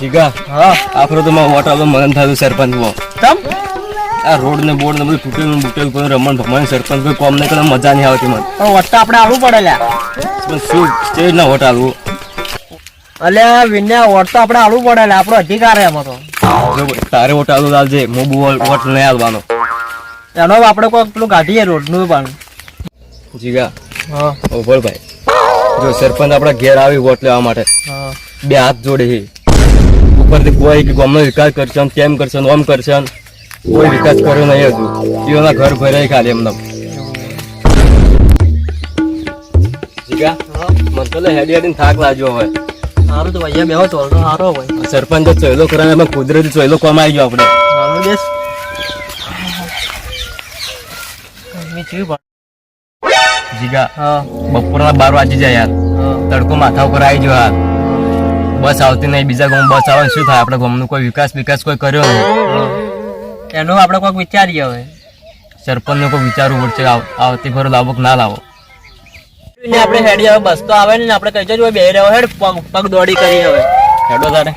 જીગા. હા. આફરો તો મારો વોટ આવતો મન થયું સરપંચમાં તમ? આ રોડ ને બોર્ડ ને બધું તૂટેલું બૂટેલું બધું રમણ ભમણ સરપંચ કોઈ કોમ નહીં કરે મજા નહીં આવતી મને. પણ વટ્ટ આપણે આવવું પડે લ્યા પણ શું સ્ટેજ ના વોટ આલવું? અલ્યા વિન્યા વોટ તો આપણે આવવું પડે આપણો અધિકાર એમાં તો. તારે વોટ આલવું લાલજે હું બહુ વોટ નહીં આલવાનો. એનો આપણે કોઈ પેલું કાઢીએ રોડનું પણ. જીગા. હા. ઓભળ ભાઈ જો સરપંચ આપણા ઘેર આવી વોટ લેવા માટે બે હાથ જોડે છે ઉપરથી કોઈ કે ગામનો વિકાસ કરશે ને તેમ કરશે ને ઓમ કરશે ને કોઈ વિકાસ કર્યો નહીં હજુ. એઓના ઘર ભરાય ખાલી એમને. મને તો હેડી હેડીને થાક લાગ્યો હોય. સારું તો ભાઈ બેહો ચોલ તો સારો ભાઈ સરપંચ ચોયલો કરાવે એમાં કુદરતી ચોયલો કમાઈ ગયો આપણે. સારું. જીગા બપોરના બાર વાગી જાય યાર. તડકો માથા ઉપર આવી ગયો યાર. બસ આવતી નહીં બીજા ગામ બસ આવે શું થાય? આપણે ગામનો કોઈ વિકાસ વિકાસ કોઈ કર્યો નહીં. એનો આપણે કોઈક વિચારીએ હવે. સરપંચને કોઈ વિચારવું પડશે આવતી ફરો લાવો કે ના લાવો. આપણે હેડી હવે બસ તો આવે ને આપણે કઈ જજો બે રહ્યો હેડ પગ પગ દોડી કરી હવે. હેડો તારે.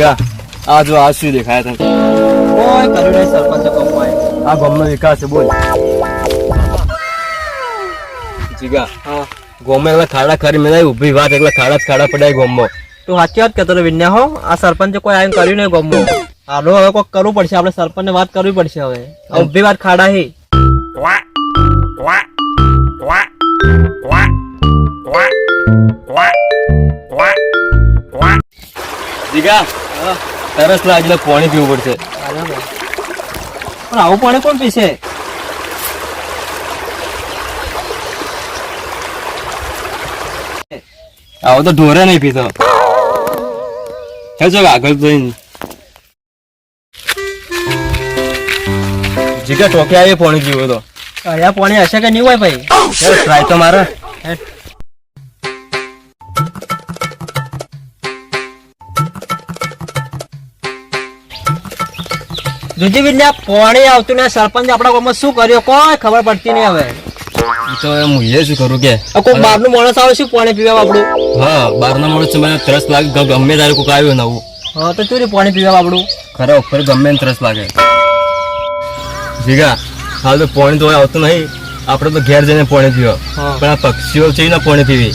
એ આ જો આ શું દેખાય તને? કોઈ કર્યું નહીં સરપંચ આ ગામનો વિકાસ છે બોલ. જીગા હા. ગોમે એટલે ખાડા ખરી મેં ઊભી વાત એટલે ખાડા જ ખાડા પડાય ગોમો તું સાચી વાત કહેતો વિન્યા હો. આ સરપંચ કોઈ આવીને કર્યું નહીં ગોમો આનો હવે કોઈક કરવું પડશે. આપણે સરપંચને વાત કરવી પડશે હવે. ઊભી વાત ખાડા હી. જીગા તરસ એટલે પાણી પીવું પડશે. પણ આવું પાણી કોણ પીશે? આવો તો ઢોરે નહીં પીતો. ચાલ આગળ જઈને. જીગા ટોકે આવી પાણી પીવો તો. અહીંયા પાણી હશે કે નહીં હોય ભાઈ? ટ્રાય તો મારે. હેડ. ને પાણી આવતું ને સરપંચ આપણા ગામમાં શું કર્યો? કોઈ ખબર પડતી નહીં હવે. તો એમ હું શું કરું કે કોઈ બહારનું માણસ આવે શું પાણી પીવા આપણું હા બહારના માણસ મને ત્રસ લાગે ગમે તારે કોઈ આવ્યું નવું. હા તો ચોરી પાણી પીવા આપણું ખરા ઉપર ગમે ને ત્રસ લાગે. જીગા હાલ તો પાણી તો આવતું નહીં. આપણે તો ઘેર જઈને પાણી પીવો પણ આ પક્ષીઓ છે ને પાણી પીવી.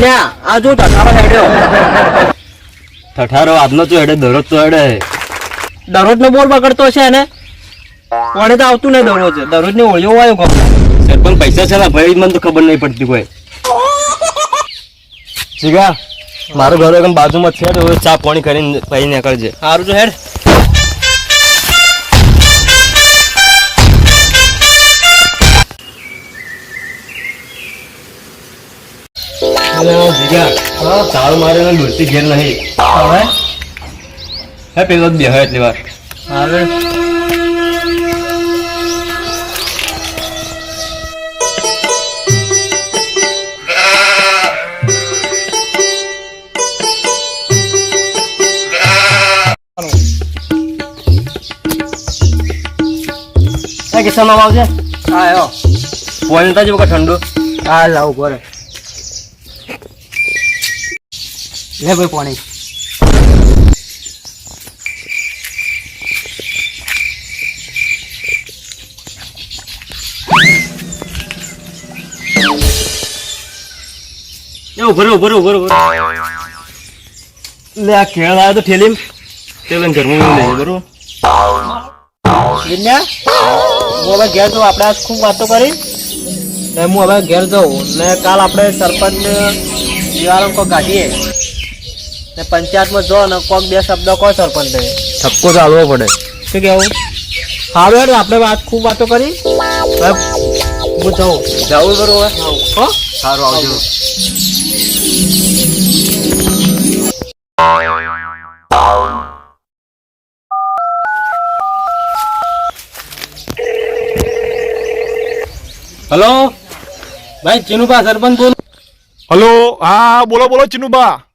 ન્યા, આ જો ઢકારો હેડ્યો. ઠઠારો આજનો તો હેડે દરરોજ તો હેડે. બોર બગડતો છે ને પાણી તો આવતું નહીં દરરોજ. દરરોજની ઓળિયો આવ્યો ગમ સરપંચ પૈસા છે ને ભાઈ મને તો ખબર નહીં પડતી કોઈ. જીગા મારું ઘર એકદમ બાજુમાં છે તો ચા પાણી કરીને પછી નીકળજે. સારું જો હેડ. જીગા ચાલ મારે એને દૂરથી ઘેર નહીં. હવે? હે પેલો જ બેહે એટલી વાર. હવે કિસ્સામાં આવજે. હા આવ્યો પાણી જ વખત ઠંડુ. હા લાવ બોરે લે ભાઈ પાણી. લે આ ખેળ આવ્યો તો ઠેલીમ. તે ઘરમાં લઈ જાય હું હવે ઘેર જઉં આપણે આજ ખૂબ વાતો કરી. ને હું હવે ઘેર જઉં. ને કાલ આપણે સરપંચ દિવાળો કોક કાઢીએ. ને પંચાયતમાં જો ને કોક બે શબ્દ કહો સરપંચ. ઠપકો તો હાલવો પડે. શું કેવું સારું એટલે આપણે વાત ખૂબ વાતો કરી. હું જાઉં. જવું બરોબર? હો? સારું આવજો. હલો? ભાઈ ચીનુભા સરપંચ બોલો. હલો? હા બોલો બોલો ચિનુબા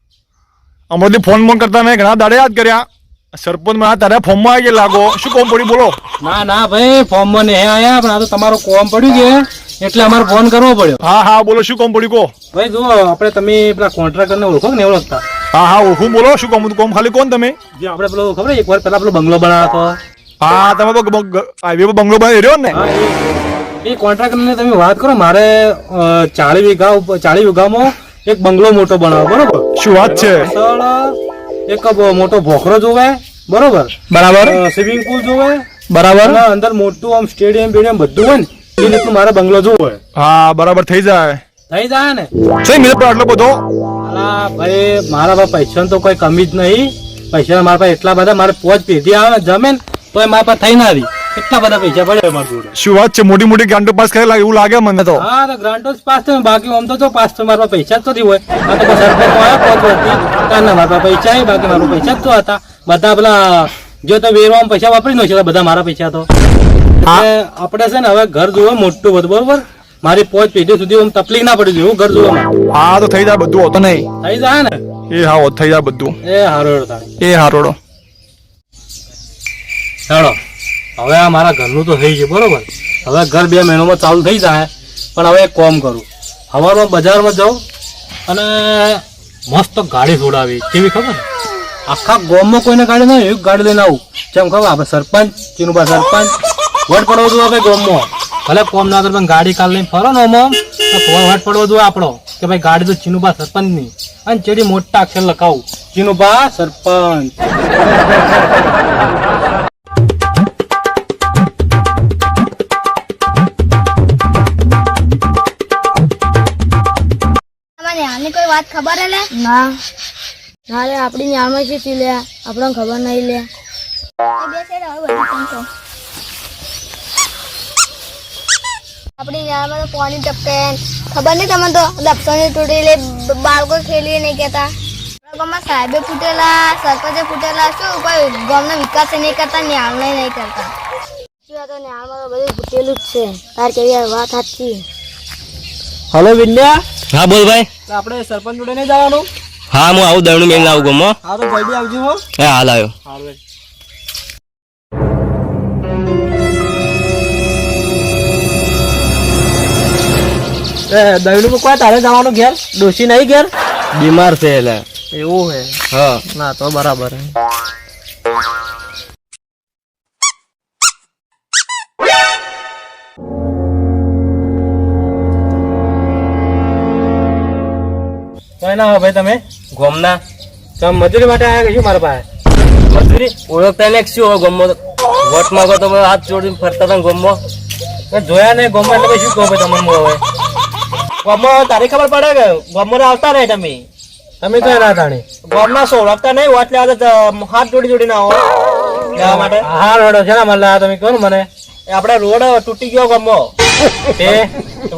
અમારથી ફોન ફોન કરતા મેં ઘણા દાડે યાદ કર્યા. સરપંચમાં તારે ફોર્મમાં આવી ગયા લાગો. શું કોમ પડ્યું બોલો. ના ના ભાઈ ફોર્મમાં નહીં આયા પણ આ તો તમારો કોમ પડ્યું છે એટલે અમારે ફોન કરવો પડ્યો. હા હા બોલો શું કોમ પડ્યું કો ભાઈ જો આપણે તમે પેલા કોન્ટ્રાક્ટરને ઓળખો ને ઓળખતા? હા હા ઓળખું બોલો. શું કોમ કોમ ખાલી કોણ તમે? જે આપણે પેલો ખબર એક વાર પેલા પેલો બંગલો બનાવતો હા તમે હાઈવે પર બંગલો બનાવી રહ્યો ને? એ- એ કોન્ટ્રાક્ટરને તમે વાત કરો મારે ચાળી વીઘા ચાળી વીઘામાં એક બંગલો મોટો બનાવો બરોબર? શું વાત છે? એક મોટો ભોખરો જોવે બરોબર? બરાબર. સ્વિમિંગ પુલ જોવે. બરાબર. અંદર મોટું આમ સ્ટેડિયમ બેડિયમ બધું હોય ને એ રીતનું મારે બંગલો જોવે હા બરાબર થઈ જાય. થઈ જાય ને? સહી પર આટલો બધો. અલા ભાઈ મારા પાસે પૈસા તો કોઈ કમી જ નહીં. પૈસા મારા પાસે એટલા બધા મારે પોચ પેઢી આવે ને જમે ને તો એ મારા પાસે થઈ ના રહી. એટલા બધા પૈસા પડ્યા મારા જોડે? શું વાત છે? મોટી મોટી ગાંડો પાસ કરેલા? એવું લાગે મને તો. હા તો ગ્રાન્ટો પાસ થયો. બાકી આમ તો જો પાસ તો મારા પૈસા જ તો હોય. આ તો સરપંચ આવ્યો પોચ વર્ષથી તારના મારા પૈસા બાકી મારા પૈસા જ તો હતા. બધા પેલા જો તો વેરવામાં પૈસા વાપરી નો છે બધા મારા પૈસા તો. આપણે છે ને હવે ઘર જોવે મોટું બધું બરોબર? મારી પોચ પેઢી સુધી આમ તકલીફ ના પડી એવું ઘર જોવા હા તો થઈ જાય બધું હોતો નહીં. થઈ જાય ને? એ હા થઈ જાય બધું. એ હારો થાય. એ હારોડો ચાલો હવે આ મારા ઘરનું તો થઈ છે બરોબર? હવે ઘર બે મહિનામાં ચાલુ થઈ જાય, પણ હવે એક કોમ કરું. સવારમાં બજારમાં જાઉં અને મસ્ત ગાડી છોડાવી કેવી ખબર? આખા ગામમાં કોઈને ગાડી ના એક ગાડી લઈને આવું. જેમ ખબર, આપણે સરપંચ ચીનુબા સરપંચ, વટ પડવો જોઈએ ભાઈ ગામમાં. ભલે કોમ ના કરે પણ ગાડી કાલ લઈને ફરો ને ઓમાં વટ પડવો જોઈએ આપણો? કે ભાઈ ગાડી તો ચીનુબા સરપંચની અને ચેડી મોટા અક્ષર લખાવું. ચીનુબા સરપંચ. વાત ખબર હે લે? ના. ના લે આપણી ન્યામાં છે તી લે. આપણને ખબર નહીં લે. આપણી ન્યામાં તો પાણી ટપકે ખબર નહીં તમને તો? લપસણી તૂટી લે બાળકો ખેલી નહીં કહેતા. ગામમાં સાહેબે ફૂટેલા સરપંચે ફૂટેલા શું? કોઈ ગામનો વિકાસ નહીં કરતા ન્યાળ નહીં કરતા. તો ન્યાળમાં તો બધું ફૂટેલું જ છે. તાર કેવી વાત સાચી? હલો વિન્યા? હા બોલ ભાઈ. આપણે સરપંચ જોડે નહીં જવાનું? હા હું આવું દરણું મેળ આવું ગમો. હા તો જલ્દી આવજો હો. હે હાલ આવ્યો. દહીનું કોઈ તારે જવાનું ઘેર? ડોશી નહીં ઘેર? બીમાર છે એટલે. એવું હે? હા. ના તો બરાબર હે. ના હો ભાઈ તમે? ગોમના. તમે મજૂરી માટે આવ્યા કે શું મારા પાસે? મજૂરી? ઓળખતા ને શું હોય ગમો વોટ માંગો તો હાથ જોડીને ફરતા હતા ગમો જોયા નહીં ગમો એટલે શું કહો ભાઈ તમને હું હવે ગમો તારી ખબર પડે કે ગમો આવતા નહીં તમે? તમે તો ના તાણી ગમના સો ઓળખતા નહીં? વોટ લેવા હાથ જોડી જોડીને આવો. લેવા માટે. હા રડો છે ને મને તમે? કહો ને મને. એ આપણે રોડ તૂટી ગયો ગમો. તે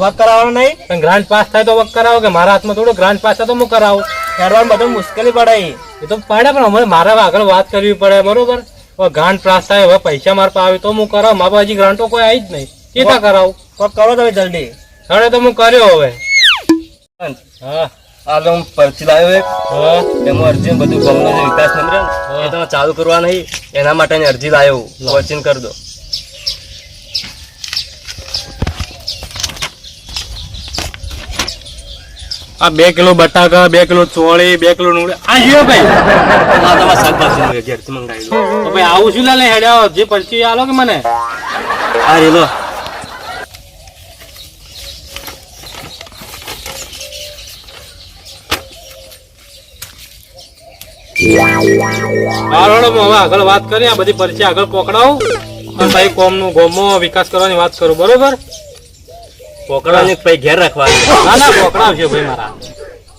વર્ક કરાવવાનો નહીં પણ ગ્રાન્ડ પાસ થાય તો વર્ક કરાવો કે મારા હાથમાં થોડું ગ્રાન્ડ પાસ થાય તો હું કરાવું. હેડવાનું બધું મુશ્કેલી પડે એ તો પડે પણ અમારે મારા આગળ વાત કરવી પડે બરોબર? હવે ગ્રાન્ડ પાસ થાય હવે પૈસા મારા પાસે આવે તો હું કરાવું. મારા હજી ગ્રાન્ટો કોઈ આવી જ નહીં. કેતા કરાવું? કોક કરો તમે જલ્દી. હવે તો હું કર્યો હવે. હા. તો હું પરચી લાવ્યો એક. એમાં અરજી બધું ગમનો જે વિકાસ નંબર એ તમે ચાલુ કરવા નહીં. એના માટેની અરજી લાવ્યો વોચિંગ કરી દો. આ બે કિલો બટાકા, બે કિલો ચોળી, બે કિલો ડુંગળી. આ જીઓ ભાઈ. આ શાકભાજી ઘેરથી મંગાવી તો ભાઈ આવું શું લે હેડ્યા જે પરચી આલો કે મને? આ રેલો આગળ વાત કરી, આ બધી પરચી આગળ પકડાવું. ભાઈ ભાઈ કોમનું ગોમો વિકાસ કરવાની વાત કરું, બરોબર? પોકડાની પૈ ઘેર રાખવાની. ના ના પકડાવશે ભાઈ મારા.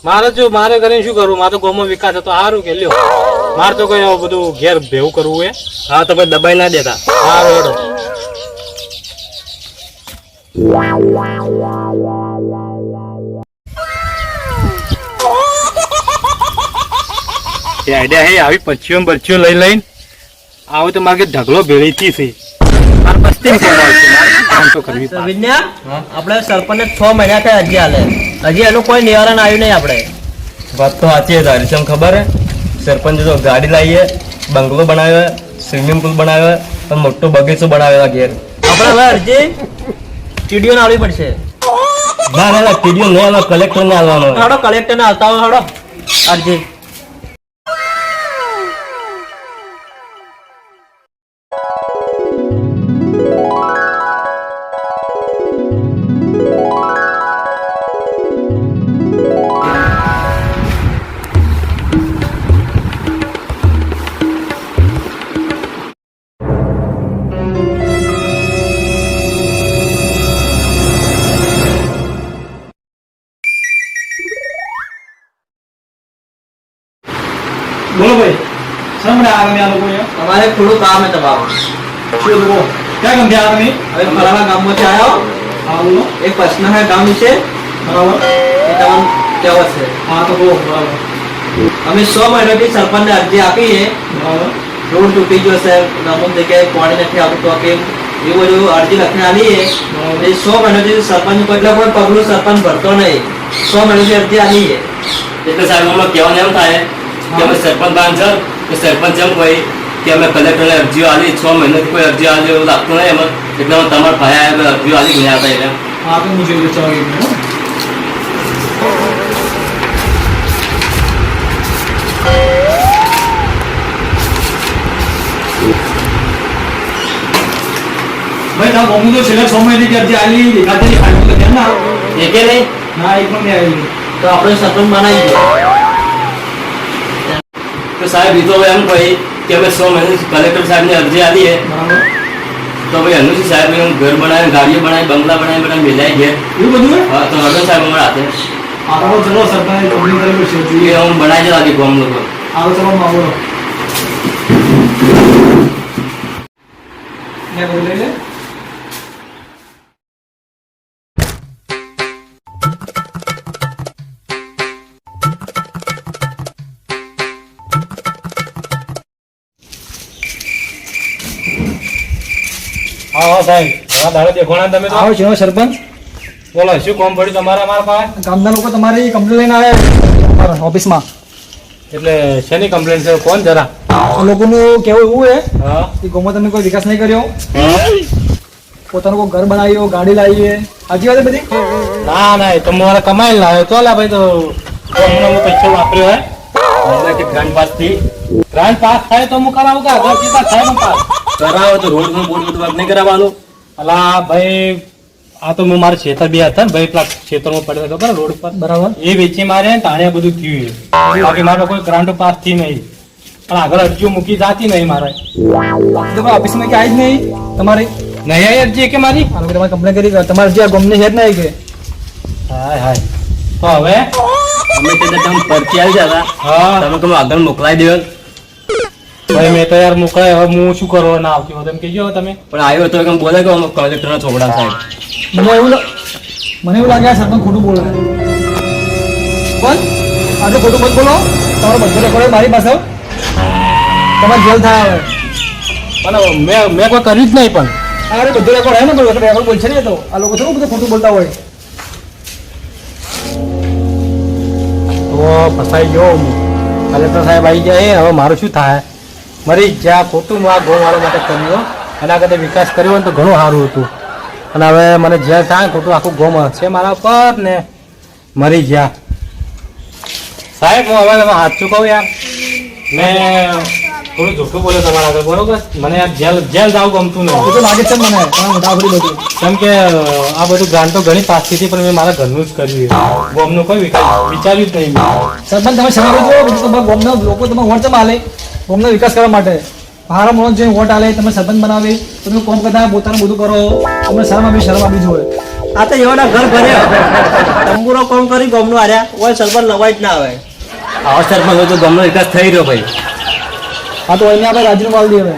મારે જો, મારે કરીને શું કરવું? મારે ગોમો વિકાસ હતો સારું કે લ્યો. મારે તો કઈ બધું ઘેર ભેવું કરવું એ હા, તો ભાઈ દબાઈ ના દેતા. સારું હેડો. એ આઈડિયા હે, આવી પચ્ચીઓ ને લઈ લઈને. આવું તો મારે ઢગલો ભેળીથી છે. મારે પસ્તી આવશે કામ તો કરવી વિજ્ઞા આપણે સરપંચને છ મહિના થયા હજી હાલે. હજી એનું કોઈ નિવારણ આવ્યું નહીં આપણે. વાત તો સાચી છે તારી છે ખબર? હે સરપંચ તો ગાડી લાવીએ બંગલો બનાવ્યો સ્વિમિંગ પુલ બનાવ્યો પણ મોટો બગીચો બનાવ્યો ઘેર. આપણે હવે અરજી સ્ટુડિયો આવવી પડશે. ના ના સ્ટુડિયો નહીં કલેક્ટર ને આવવાનો. હડો કલેક્ટર ને આવતા હોય હડો. અરજી સામે તમે આ લોકો તમારે થોડું કામ હે તમારું શું લોકો ક્યાં ગમ આ તમે હવે ફલાણા ગામમાંથી આવ્યો હા બોલો એક પ્રશ્ન હે ગામ વિશે બરાબર એ તમને કહેવો છે હા તો બહુ બરાબર અમે સો મહિનાથી સરપંચને અરજી આપી છે બરાબર રોડ તૂટી ગયો છે અમુક જગ્યાએ પાણી નથી આવતું તો કેમ એ બધું અરજી લખીને આવીએ એ સો મહિનાથી સરપંચ એટલે કોઈ પગલું સરપંચ ભરતો નહીં સો મહિનાથી અરજી આવીએ એટલે સાહેબ અમને કહેવાનું એમ થાય કે અમે સરપંચ બાંધ છે તો સરપંચ એમ કહી કે અમે કલેક્ટરને અરજીઓ આલી છ મહિનાથી કોઈ અરજી આલી એવું લાગતું નહીં એમાં એટલે અમે તમારા ભાઈ આવ્યા અરજીઓ આલી ગયા હતા એટલે હા તો હું જોઈ ચાલો એક મિનિટ હો. ભાઈ તારા મમ્મી તો છેલ્લા છ મહિનાથી અરજી આલી દેખાતી નહીં ખાલી તો કેમ ના એ કે નહીં ના એક પણ નહીં આવેલી તો આપણે સરપંચ બનાવી દઈએ તો સાહેબ એ તો હવે એમ કહી કે અમે સો મહિને કલેક્ટર સાહેબને અરજી આપીએ. તો ભાઈ એનું શું સાહેબ એમ ઘર બનાવે ગાડીઓ બનાવી બંગલા બનાવી બધા મિલાઈ ગયા. એવું બધું હે? તો હવે સાહેબ અમારા હાથે. આ તો ચલો સરકારે કંપની કરેલું છે એ જોઈએ હું બનાવી જ લાગી ગામ લોકો. આવો ચલો માવો બોલો ને બોલ હા હા સાહેબ. હા દાડો દેખોણા તમે તો. આવો છો સરપંચ. બોલો શું કોમ પડ્યું તમારા મારા પાસે? ગામના લોકો તમારી કમ્પ્લેન લઈને આવ્યા અમારા ઓફિસમાં એટલે શેની કમ્પ્લેન છે? કોણ જરા? લોકોનું કેવું એવું છે કે ગામમાં તમે કોઈ વિકાસ નહીં કર્યો. પોતાનું કોઈ ઘર બનાવ્યો ગાડી લાવીએ સાચી વાત બધી? ના ના એ તો મારે કમાઈ લાવ્યો. તો લા ભાઈ તો હમણાં હું પૈસા વાપર્યો હે. ગ્રાન્ડ પાસથી. ગ્રાન્ડ પાસ થાય તો હું કરાવું કે ઘર પાસ થાય પાસ. કરાવો તો રોડનું બોર્ડ બધું વાત નહીં કરાવવાનું. અલા ભાઈ આ તો હું મારા ખેતર બે હતા ને ભાઈ પેલા ખેતરમાં પડ્યા ખબર? રોડ પર. બરાબર. એ વેચી મારે ને તાણે બધું થયું છે. બાકી મારે કોઈ ગ્રાન્ટ પાસથી નહીં. પણ આગળ અરજીઓ મૂકી જાતી નહીં મારે. તો કોઈ ઓફિસમાં કે આવી જ નહીં? તમારી? નહીં આવી અરજી કે મારી? તમારે કમ્પ્લેન કરી તમારે જે ગમને હેડ નહીં કે હાય હાય. તો હવે? અમે તે તમે પરચી આવી જતા હા. તમે તમે આગળ મોકલાઈ દેવો ભાઈ મેં તો યાર મોકલાય હવે હું શું કરવા ના આવતી હોય તેમ કહેજો તમે. પણ આવ્યો તો એમ બોલે કે અમે કલેક્ટરના છોકરા સાહેબ. મને એવું મને એવું લાગે આ સરપંચ ખોટું બોલે. કોણ? આટલું ખોટું મત બોલો. તમારો બધો રેકોર્ડ મારી પાસે તમારે જેલ થાય હવે. પણ મેં મેં કોઈ કર્યું જ નહીં પણ. અરે બધો રેકોર્ડ હે ને બધું રેકોર્ડ બોલશે ને તો. આ લોકો થોડું બધું ખોટું બોલતા હોય. તો ફસાઈ ગયો કલેક્ટર સાહેબ આવી ગયા એ હવે મારું શું થાય? મારી જ્યાં ખોટું આ ગૌવાળા માટે કર્યો એના કરતા વિકાસ કર્યો હોય તો ઘણું સારું હતું. અને હવે મને જ્યાં થાય ખોટું આખું ગૌ છે મારા પર ને મરી ગયા સાહેબ હું હવે તમે હાથ ચૂકવું યાર. મેં થોડું જૂઠું બોલ્યો તમારા આગળ બરોબર? મને યાર જેલ જેલ જાવ ગમતું નથી તો લાગે છે મને બધું. કેમ કે આ બધું ગ્રાન્ટ તો ઘણી પાસથી હતી પણ મેં મારા ઘરનું જ કર્યું ગોમનું કોઈ વિચાર્યું જ નહીં સરપંચ તમે સમજો બીજું લોકો તમે વોટ ચમ આલે ગામનો વિકાસ કરવા માટે. મારા માણસ જે વોટ આલે તમે સંબંધ બનાવી તમે કોમ કરતા પોતાનું બધું કરો તમને શરમ આપી શરમ આપી જોઈએ. આ તો એવાના ઘર ભર્યા. તંબુરો કોમ કરી ગમનું હાર્યા. કોઈ સરપંચ લવાય જ ના આવે. આવો સરપંચ હોય તો ગમનો વિકાસ થઈ રહ્યો ભાઈ. હા તો અહીંયા આપણે રાજીનામું આલી દઈએ હવે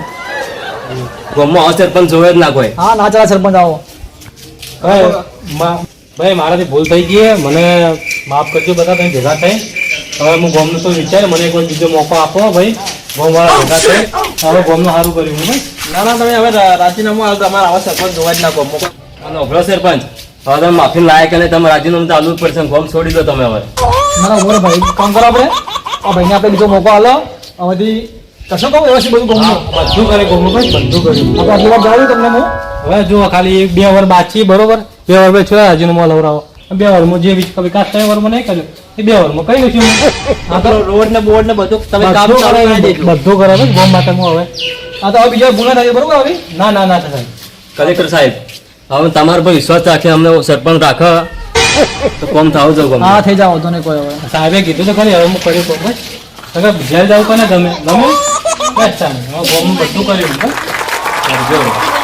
ગામમાં આવો સરપંચ જોવે જ ના કોઈ. હા ના ચાલે સરપંચ આવો. ભાઈ ભાઈ મારાથી ભૂલ થઈ ગઈ. મને માફ કરજો બધા તમે ભેગા થઈ. હવે હું ગમનું તો વિચાર મને એક વાર બીજો મોકો આપો ભાઈ. ગોમ વાળા ભેગા થઈ. ગોમનું સારું કર્યું. હું ના ના તમે હવે રાજીનામું આલો તમારે આવા સરપંચ જોવા જ ના મોકો. અને અભરો સરપંચ. હવે તમે માફી લાયક અને તમે રાજીનામું ચાલુ જ પડશે ગોમ છોડી દો તમે હવે. મારા ઊભો ભાઈ કામ કરો આપણે. આ ભાઈને આપણે બીજો મોકો હાલો હવેથી કશું કહું? વ્યવસ્થિત બધું ગમનું બધું કરે ગોમનું ભાઈ બધું કર્યું. આપણે આટલી વાર જણાવ્યું તમને હું? હવે જુઓ ખાલી એક બે વાર બાકી બરોબર? બે વાર ભાઈ છો રાજીનામું લવરાવો બે વારમાં જે વિક- વિકાસ થયો વારમાં નહીં કર્યો. એ બે વારમાં કઈ નથી આ તો રોડ ને બોર્ડ ને બધું તમે કામ બધું ચાલુ કરે કરી દેજો. બધું કરાવે ભાઈ ગોમ માટે હવે. આ તો હવે બીજા ગુના થાય બરોબર હવે? ના ના ના થાય. કલેક્ટર સાહેબ હવે તમારા પર વિશ્વાસ રાખે અમને સરપંચ રાખો. તો કોમ થાવ જો કોમ? હા થઈ જાવ તો નહીં કોઈ હવે. સાહેબે કીધું તો ખરી હવે હું કર્યું કોમ તમે જેલ જાવ કોને ગમે ગમે? બસ ચાલે હવે ગોમનું બધું કર્યું. કરજો.